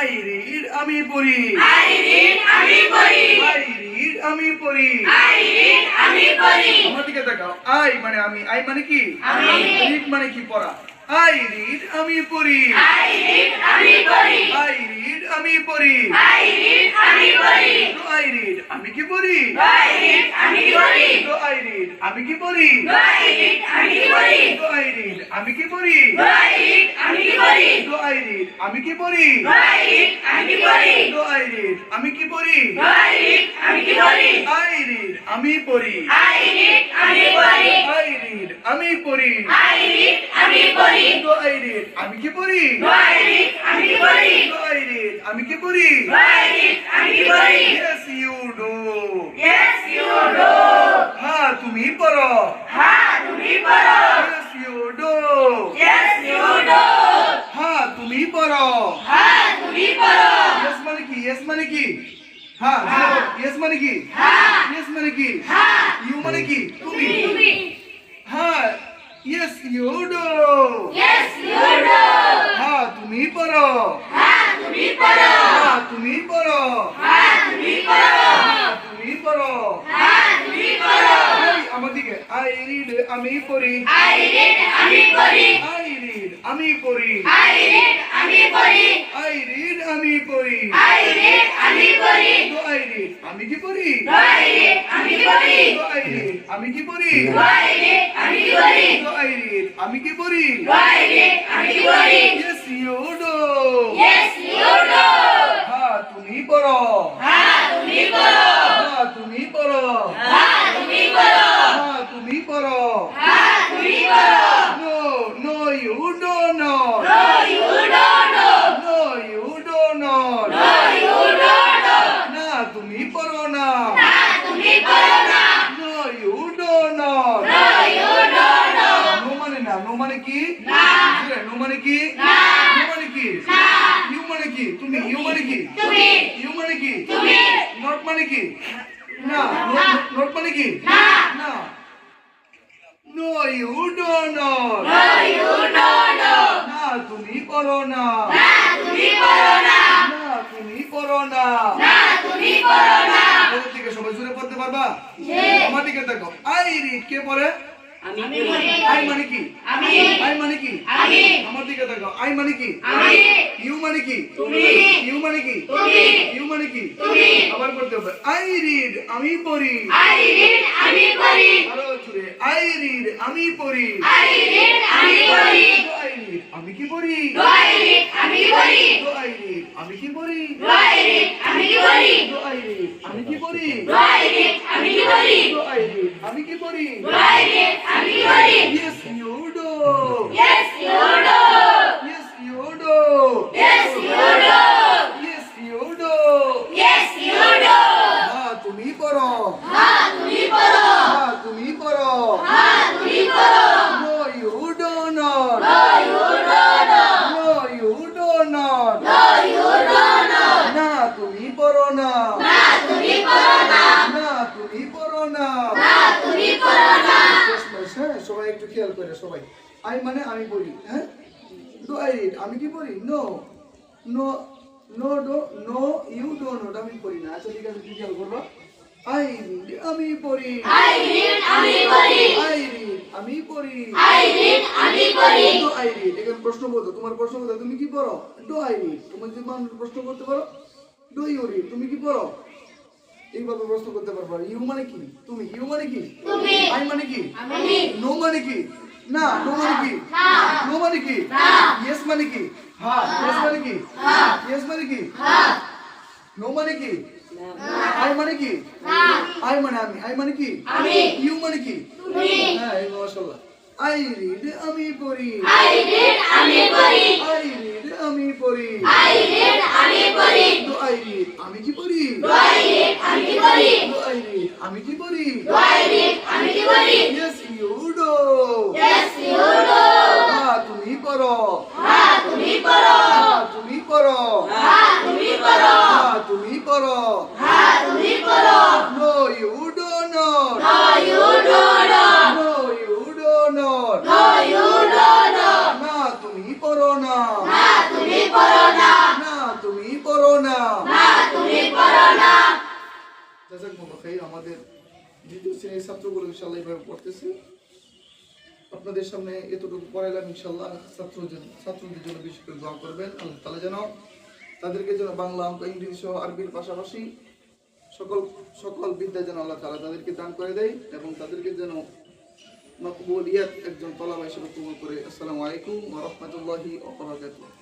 I read আমি পড়ি I read আমি পড়ি আই রিড আমি পড়ি I read আমি পড়ি আমার দিকে তাকাও আই মানে আমি আই মানে কি আমি। রিড মানে কি পড়া আই রিড আমি পড়ি I read আমি পড়ি আই রিড আমি পড়ি I read আমি পড়ি আই রিড আমি কি পড়ি I read আমি পড়ি আই রিড আমি কি পড়ি আমি পড়ি আই রিড আমি কি পড়ি আমি পড়ি তো আই আমি কি পড়ি আমি পড়ি আই রিড আমি কি পড়ি আমি পড়ি আমি পড়ি I আমি পড়ি আমি পড়ি আমি পড়ি আমি কি পড়ি আমি পড়ি তো আই আমি কি পড়ি আমি পড়ি Yes you do Yes you do হ্যাঁ তুমি পড়ো হ্যাঁ তুমি পড়ো Yes you do Yes you do হ্যাঁ তুমি পড়ো হ্যাঁ তুমি পড়ো Yes মানে কি Yes মানে কি হ্যাঁ Yes মানে কি হ্যাঁ Yes মানে কি হ্যাঁ You মানে কি তুমি তুমি হ্যাঁ Yes you do Yes you do হ্যাঁ তুমি পড়ো হ্যাঁ তুমি পড়ো হ্যাঁ তুমি পড়ো হ্যাঁ তুমি পড়ো হ্যাঁ তুমি পড়ো হ্যাঁ তুমি পড়ো এই আমার দিকে আই রিড আমি পড়ি I read আমি পড়ি আই রিড আমি পড়ি I read আমি পড়ি আই রিড আমি পড়ি I read আমি পড়ি তো আই রিড আমি কি পড়ি I read আমি পড়ি তো আই রিড আমি কি পড়ি I read আমি পড়ি তো আই রিড আমি কি পড়ি I read আমি পড়ি Yes you do Yes you do হ্যাঁ তুমি পড়ো হ্যাঁ তুমি পড়ো হ্যাঁ তুমি পড়ো হ্যাঁ তুমি পড়ো হ্যাঁ পড়ো হ্যাঁ তুমি পড়ো No no you don't know No you don't know No you don't know No you don't know না তুমি পড়ো না না তুমি পড়ো না No you don't know No you don't know no মানে না নো মানে কি না। নো মানে কি না। নো মানে কি না। ইউ মানে কি তুমি ইউ মানে কি তুমি ইউ মানে কি তুমি নট মানে কি না। নট মানে কি না। না নই নো No you না তুমি করো না। না তুমি করো না। না তুমি করো না। না তুমি করো না। ওদের দিকে সবাই জুড়ে পড়তে পারবা। আমার দিকে দেখো। আই রিড কে পড়ে আমি পড়ি আই মানে কি আমি আই মানে কি আমি আমার দিকে দেখো আই মানে কি আমি ইউ মানে কি তুমি ইউ মানে কি তুমি ইউ মানে কি তুমি আবার করতে হবে আই রিড আমি পড়ি I read আমি পড়ি আরও আই রিড আমি পড়ি আমি পড়ি আই রিড আমি কি পড়ি আমি পড়ি আই রিড আমি কি পড়ি আমি পড়ি আই রিড আমি কি পড়ি আমি পড়ি I kori. Quiet, happy. Yes, you do. Yes, you do. Yes, you do. Yes, you do. Yes, you do. Yes, you do. Ha, tumi poro. Ha, tumi poro. Ha, tumi poro. Ha, tumi poro. No, you do not. No, you do not. No, you do not. No, you do not. Na, tumi poro na. Na, tumi poro na. Na, tumi poro na. Na, হ্যাঁ সবাই একটু খেয়াল করে সবাই। I মানে আমি হ্যাঁ? Do I read আমি কি পড়ি no no no do no you do not আমি পড়ি না। আচ্ছা ঠিক আছে খেয়াল করব। আই রিড আমি পড়ি। I read আমি পড়ি। আই রিড আমি পড়ি। I read আমি পড়ি। ডু আই রিড এখানে প্রশ্ন বলতো তোমার প্রশ্ন বলতো তুমি কি পড়ো? ডু আই রিড তুমি যদি মানুষ প্রশ্ন করতে পারো? ডু ইউ রিড তুমি কি পড়ো? এইভাবে প্রশ্ন করতে পারব ইউ মানে কি তুমি ইউ মানে কি তুমি আই মানে কি আমি নো মানে কি না নো মানে কি না নো মানে কি ইয়েস মানে কি হ্যাঁ ইয়েস মানে কি হ্যাঁ ইয়েস মানে কি হ্যাঁ নো মানে কি আই মানে কি না আই মানে আমি আই মানে কি আমি ইউ মানে কি তুমি হ্যাঁ এই মাশাআল্লাহ আই রিড আমি পড়ি I read আমি পড়ি আই রিড আমি পড়ি I read আমি পড়ি তো আই রিড আমি কি পড়ি আমি পড়ি yes you do Yes you do হ্যাঁ তুমি পড়ো হ্যাঁ তুমি পড়ো হ্যাঁ তুমি পড়ো হ্যাঁ তুমি পড়ো হ্যাঁ তুমি পড়ো হ্যাঁ তুমি পড়ো No, you do not. No you don't দ্বিতীয় শ্রেণির ছাত্রগুলো ইনশাল্লাহ এইভাবে পড়তেছে। আপনাদের সামনে এতটুকু পড়াইলাম ইনশাল্লাহ ছাত্র ছাত্রদের জন্য বিশেষ করে দোয়া করবেন। আল্লাহ তালা যেন তাদেরকে যেন বাংলা অঙ্ক ইংরেজি সহ আরবির পাশাপাশি সকল সকল বিদ্যা যেন আল্লাহ তালা তাদেরকে দান করে দেয় এবং তাদেরকে যেন মকবুলিয়াত একজন তলাবা হিসেবে কবুল করে। আসসালামু আলাইকুম রাহমাতুল্লাহি ওয়া বারাকাতুহু।